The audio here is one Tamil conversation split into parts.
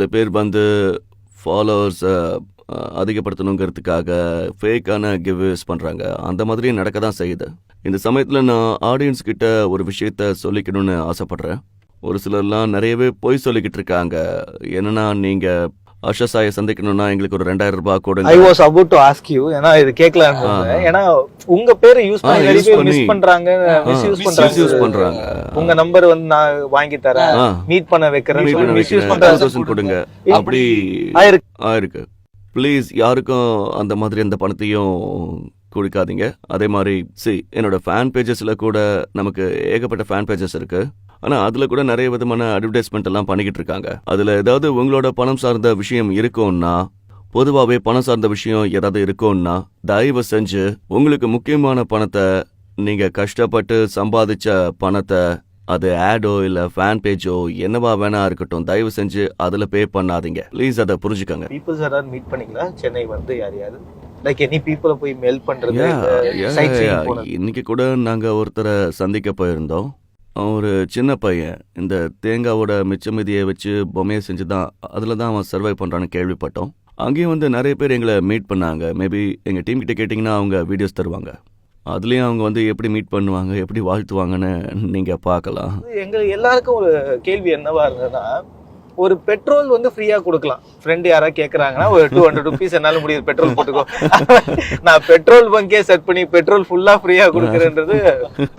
சில பேர் வந்து ஃபாலோவர்ஸை அதிகப்படுத்தணுங்கிறதுக்காக ஃபேக்கான கிவ்ஸ் பண்ணுறாங்க அந்த மாதிரி நடக்க தான் செய்யுது. இந்த சமயத்தில் நான் ஆடியன்ஸ் கிட்ட ஒரு விஷயத்த சொல்லிக்கணும்னு ஆசைப்பட்றேன். ஒரு சிலர்லாம் நிறையவே பொய் சொல்லிக்கிட்டு இருக்காங்க. என்னன்னா நீங்கள் அஷா சாயை சந்திக்கணும்னா எங்களுக்கு ஒரு ரெண்டாயிரம் ரூபாய் ஐ கொடுங்க was about to ask you ஏன்னா இது. இருந்தேன். ஏன்னா உங்க பேரை யூஸ் பண்ணி நிறைய பேர். மிஸ் பண்றாங்க misuse பண்றாங்க. பண்றாங்க. உங்க நம்பர் வந்து நான் வாங்கி தரேன். மீட் பண்ண பண்ண சொல்லி வைக்கிறேன். பண்றாங்க 1000 கொடுங்க. அப்படி ஆயிருக்கு. ஆயிருக்கு. ப்ளீஸ் யாருக்கும் அந்த மாதிரி எந்த பணத்தையும் கொடுக்காதீங்க. அதே மாதிரி சி என்னோட ஃபேன் பேஜஸ்ல கூட நமக்கு ஏகப்பட்ட ஃபேன் பேஜஸ் இருக்கு. ஆனா அதுல கூட நிறைய விதமான அட்வர்டைஸ்மெண்ட் எல்லாம் பண்ணிக்கிட்டு இருக்காங்க. அதுல ஏதாவது உங்களோட பணம் சார்ந்த விஷயம் இருக்கும்னா பொதுவாகவே பணம் சார்ந்த விஷயம் ஏதாவது இருக்கும்னா தயவு செஞ்சு உங்களுக்கு முக்கியமான பணத்தை நீங்க கஷ்டப்பட்டு சம்பாதிச்ச பணத்தை அது ஆடோ இல்ல ஃபேன் பேஜோ என்னவா வேணா இருக்கட்டும் தயவு செஞ்சு அதுல பே பண்ணாதீங்க. ப்ளீஸ் அதை புரிஞ்சுக்கங்க. பீப்புள்ஸ் யாராவது மீட் பண்ணீங்களா? சென்னை வந்து யாரையாவது லைக் எனி பீப்புளை போய் மெயில் போனது. இன்னைக்கு கூட நாங்க ஒருத்தரை சந்திக்க போயிருந்தோம். ஒரு சின்ன பையன். இந்த தேங்காவோட மிச்ச மிதியை வச்சு பொம்மையை செஞ்சு தான் அதில் தான் அவன் சர்வை பண்ணுறான்னு கேள்விப்பட்டோம். அங்கேயும் வந்து நிறைய பேர் எங்களை மீட் பண்ணாங்க. மேபி எங்கள் டீம் கிட்ட கேட்டிங்கன்னா அவங்க வீடியோஸ் தருவாங்க. அதுலேயும் அவங்க வந்து எப்படி மீட் பண்ணுவாங்க எப்படி வாழ்த்துவாங்கன்னு நீங்கள் பார்க்கலாம். எங்களுக்கு எல்லாருக்கும் ஒரு கேள்வி என்னவா இருந்ததுன்னா ஒரு பெட்ரோல் வந்து ஃப்ரீயா கொடுக்கலாம். ஃப்ரெண்ட் யாரா கேக்குறாங்கன்னா ஒரு டூ ஹண்ட்ரட் ருபீஸ் என்னால முடியுது பெட்ரோல் போட்டுக்கோ. நான் பெட்ரோல் பங்கே செட் பண்ணி பெட்ரோல் ஃபுல்லா ஃப்ரீயா கொடுக்குறேன்றது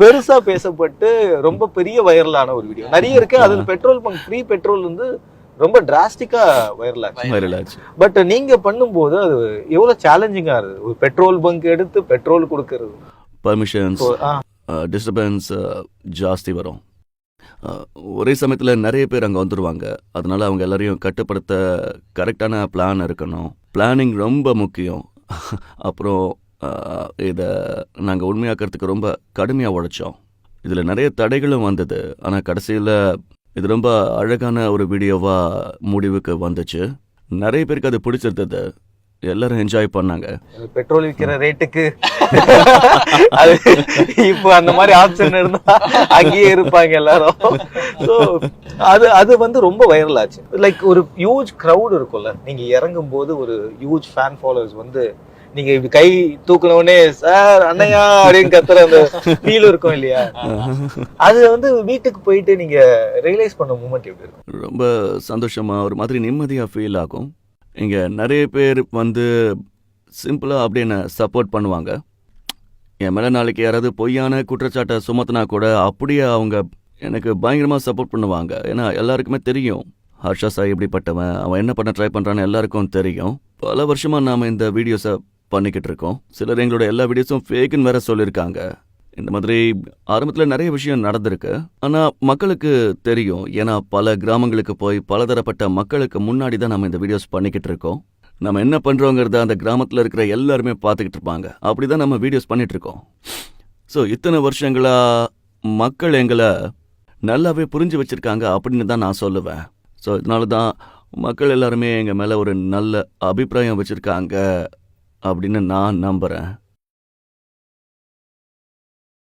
பெருசா பேசப்பட்டு ரொம்ப பெரிய வைரலான ஒரு வீடியோ நிறைய இருக்கு. அதுல பெட்ரோல் பங்க் ஃப்ரீ பெட்ரோல் வந்து ரொம்ப டிராஸ்டிக்கா வைரல் ஆச்சு. பட் நீங்க பண்ணும்போது அது எவ்வளவு சேலஞ்சிங்கா இருக்கு ஒரு பெட்ரோல் பங்க் எடுத்து பெட்ரோல் கொடுக்கறது. பர்மிஷன்ஸ் டிஸ்டர்பன்ஸ் ஜாஸ்தி வரும். ஒரே சமயத்தில் நிறைய பேர் அங்கே வந்துடுவாங்க அதனால் அவங்க எல்லாரையும் கட்டுப்படுத்த கரெக்டான பிளான் இருக்கணும். பிளானிங் ரொம்ப முக்கியம். அப்புறம் இதை நாங்கள் உண்மையாக்கிறதுக்கு ரொம்ப கடுமையாக உழைச்சோம். இதில் நிறைய தடைகளும் வந்தது. ஆனால் கடைசியில் இது ரொம்ப அழகான ஒரு வீடியோவாக முடிவுக்கு வந்துச்சு. நிறைய பேருக்கு அது பிடிச்சிருந்தது. எல்லாரும் என்ஜாய் பண்ணாங்க. பெட்ரோல் விக்கிற ரேட்டுக்கு அது இப்போ அந்த மாதிரி ஆப்ஷன் இருந்தா அங்கேயே இருப்பாங்க எல்லாரும். ஸோ அது அது வந்து ரொம்ப வைரல் ஆச்சு. லைக் ஒரு ஹியூஜ் crowd இருக்கும்ல. நீங்க இறங்கும் போது ஒரு ஹியூஜ் ஃபேன் ஃபாலோவர்ஸ் வந்து நீங்க இப்படி கை தூக்குன உடனே சார் அண்ணையா அப்படின்னு கத்துற அந்த ஃபீல் இருக்கும் இல்லையா? அது வந்து வீட்டுக்கு போயிட்டு நீங்க ரியலைஸ் பண்ண மூமெண்ட் எப்படி இருக்கும்? ரொம்ப சந்தோஷமா ஒரு மாதிரி நிம்மதியாக ஃபீல் ஆகும். இங்கே நிறைய பேர் வந்து சிம்பிளாக அப்படி என்னை சப்போர்ட் பண்ணுவாங்க. என் மேலே நாளைக்கு யாராவது பொய்யான குற்றச்சாட்டை சுமத்தினா கூட அப்படியே அவங்க எனக்கு பயங்கரமாக சப்போர்ட் பண்ணுவாங்க. ஏன்னா எல்லாருக்குமே தெரியும். ஹர்ஷா சாய் எப்படிப்பட்டவன் அவன் என்ன பண்ண ட்ரை பண்ணுறான்னு எல்லாருக்கும் தெரியும். பல வருஷமாக நாம் இந்த வீடியோஸை பண்ணிக்கிட்டு இருக்கோம். சிலர் எங்களோட எல்லா வீடியோஸும் ஃபேக்குன்னு வேற சொல்லியிருக்காங்க. இந்த மாதிரி ஆரம்பத்தில் நிறைய விஷயம் நடந்திருக்கு. ஆனால் மக்களுக்கு தெரியும். ஏன்னா பல கிராமங்களுக்கு போய் பலதரப்பட்ட மக்களுக்கு முன்னாடி தான் நம்ம இந்த வீடியோஸ் பண்ணிக்கிட்டு இருக்கோம். நம்ம என்ன பண்ணுறோங்கிறத அந்த கிராமத்தில் இருக்கிற எல்லாருமே பார்த்துக்கிட்டு இருப்பாங்க. அப்படி தான் நம்ம வீடியோஸ் பண்ணிகிட்ருக்கோம் ஸோ இத்தனை வருஷங்களாக மக்கள் எங்களை நல்லாவே புரிஞ்சு வச்சுருக்காங்க அப்படின்னு தான் நான் சொல்லுவேன். ஸோ இதனால தான் மக்கள் எல்லாருமே எங்கள் மேலே ஒரு நல்ல அபிப்பிராயம் வச்சுருக்காங்க அப்படின்னு நான் நம்புகிறேன்